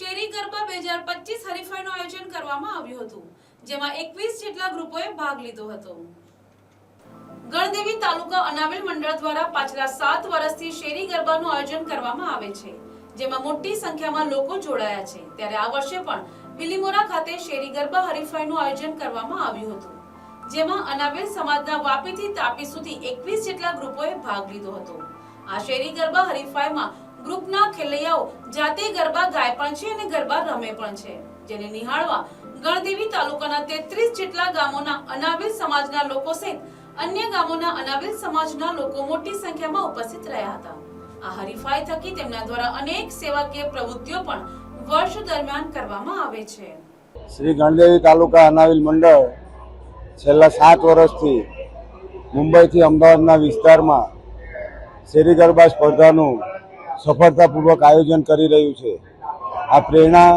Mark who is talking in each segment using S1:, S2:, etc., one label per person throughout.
S1: શેરી ગરબા બે હજાર પચીસ હરીફાઈનું આયોજન કરવામાં આવ્યું હતું, જેમાં એકવીસ જેટલા ગ્રુપોએ ભાગ લીધો હતો. ગણદેવી તાલુકા અનાવિલ મંડળ દ્વારા પાછલા સાત વર્ષથી શેરી ગરબાનું આયોજન કરવામાં આવે છે, જેમાં મોટી સંખ્યામાં લોકો જોડાયા છે. ત્યારે આ વર્ષે પણ બિલીમોરા ખાતે શેરી ગરબા હરીફાઈનું આયોજન કરવામાં આવ્યું હતું, જેમાં અનાવિલ સમાજના વાપીથી તાપી સુધી એકવીસ જેટલા ગ્રુપોએ ભાગ લીધો હતો. આ શેરી ગરબા હરીફાઈમાં ગ્રુપના ખેલૈયાઓ જાતે ગરબા ગાય પણ છે અને ગરબા રમે પણ છે. જેને નિહાળવા ગણદેવી તાલુકાના તેત્રીસ જેટલા ગામોના અનાવિલ સમાજના લોકો સહિત અન્ય ગામોના અનાવિલ સમાજના લોકો મોટી સંખ્યામાં ઉપસ્થિત રહ્યા હતા. આ હરીફાઈ થકી તેમના દ્વારા અનેક સેવાકીય પ્રવૃત્તિઓ પણ વર્ષ દરમિયાન કરવામાં આવે છે.
S2: શ્રી ગણદેવી તાલુકા અનાવિલ મંડળ છેલ્લા સાત વર્ષથી મુંબઈથી અમદાવાદના વિસ્તારમાં શેરી ગરબા સ્પર્ધાનું સફળતાપૂર્વક આયોજન કરી રહ્યું છે. આ પ્રેરણા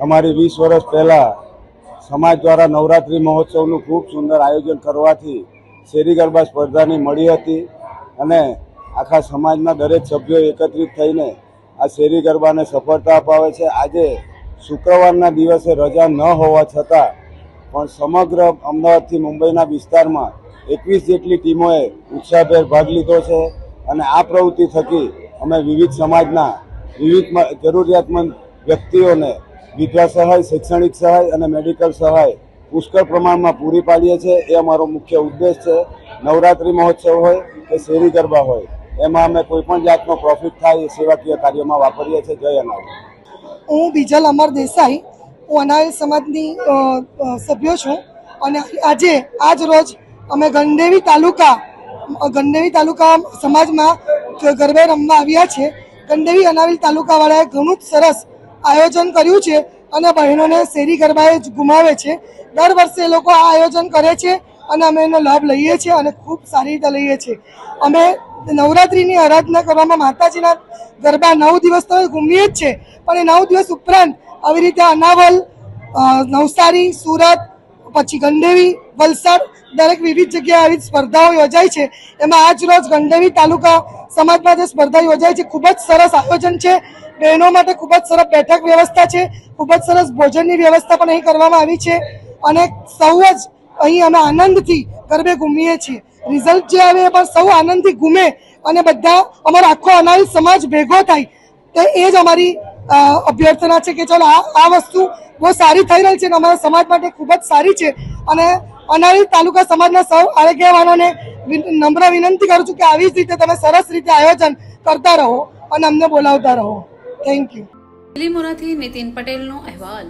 S2: અમારી વીસ વર્ષ પહેલાં સમાજ દ્વારા નવરાત્રિ મહોત્સવનું ખૂબ સુંદર આયોજન કરવાથી શેરી ગરબા સ્પર્ધાની મળી હતી અને આખા સમાજના દરેક સભ્યો એકત્રિત થઈને આ શેરી ગરબાને સફળતા અપાવે છે. આજે શુક્રવારના દિવસે રજા ન હોવા છતાં પણ સમગ્ર અમદાવાદથી મુંબઈના વિસ્તારમાં એકવીસ જેટલી ટીમોએ ઉત્સાહભેર ભાગ લીધો છે અને આ પ્રવૃત્તિ થકી અમે વિવિધ સમાજના વિવિધ જરૂરિયાતમંદ વ્યક્તિઓને વિધવા સહાય, શૈક્ષણિક સહાય અને મેડિકલ સહાય પુષ્કળ પ્રમાણમાં પૂરી પાડીએ છીએ. એ અમારો મુખ્ય ઉદ્દેશ છે. નવરાત્રિ મહોત્સવ હોય કે શેરી ગરબા હોય, એમાં અમે કોઈ પણ જાતનો પ્રોફિટ થાય એ સેવાકીય કાર્યોમાં વાપરીએ છીએ. જય અનાવ
S3: હું બીજલ અમર દેસાઈ. હું અનાયલ સમાજની સભ્યો છું. અને આજે, આજ રોજ અમે ગંડેવી તાલુકા ગણદેવી તાલુકા સમાજમાં ગરબે રમવા આવ્યા છે. ગંડેવી અનાવિલ તાલુકાવાળાએ ઘણું જ સરસ આયોજન કર્યું છે અને બહેનોને શેરી ગરબાએ જ ગુમાવે છે. દર વર્ષે લોકો આ આયોજન કરે છે અને અમે એનો લાભ લઈએ છીએ અને ખૂબ સારી રીતે લઈએ છીએ. અમે નવરાત્રિની આરાધના કરવામાં માતાજીના ગરબા નવ દિવસ તો ઘૂમીએ જ છે, પણ એ નવ દિવસ ઉપરાંત આવી રીતે અનાવલ નવસારી, સુરત, પછી ગંડેવી, વલસાડ દરેક વિવિધ જગ્યાએ આવી સ્પર્ધાઓ યોજાય છે. એમાં આજ રોજ ગંડેવી તાલુકા સમાજમાં જે સ્પર્ધા યોજાય છે, ખૂબ જ સરસ આયોજન છે. બહેનો માટે ખૂબ જ સરસ બેઠક વ્યવસ્થા છે. ખૂબ જ સરસ ભોજનની વ્યવસ્થા પણ અહીં કરવામાં આવી છે. અને સૌ જ અહીં અમે આનંદથી ગરબે ઘૂમીએ છીએ. રિઝલ્ટ જે આવે એ પણ સૌ આનંદથી ઘૂમે અને બધા અમારો આખો અનાવિલ સમાજ ભેગો થાય. તો એ જ અમારી અભ્યર્થના છે કે ચાલો આ આ વસ્તુ બહુ સારી થઈ રહી છે અને અમારા સમાજ માટે ખૂબ જ સારી છે. અને અનાવિલ તાલુકા સમાજના સૌ આગેવાનોને નમ્ર વિનંતી કરું છું કે આવી જ રીતે તમે સરસ રીતે આયોજન કરતા રહો અને અમને બોલાવતા રહો. થેન્ક યુ
S1: બિલીમોરાથી નીતિન પટેલનો અહેવાલ.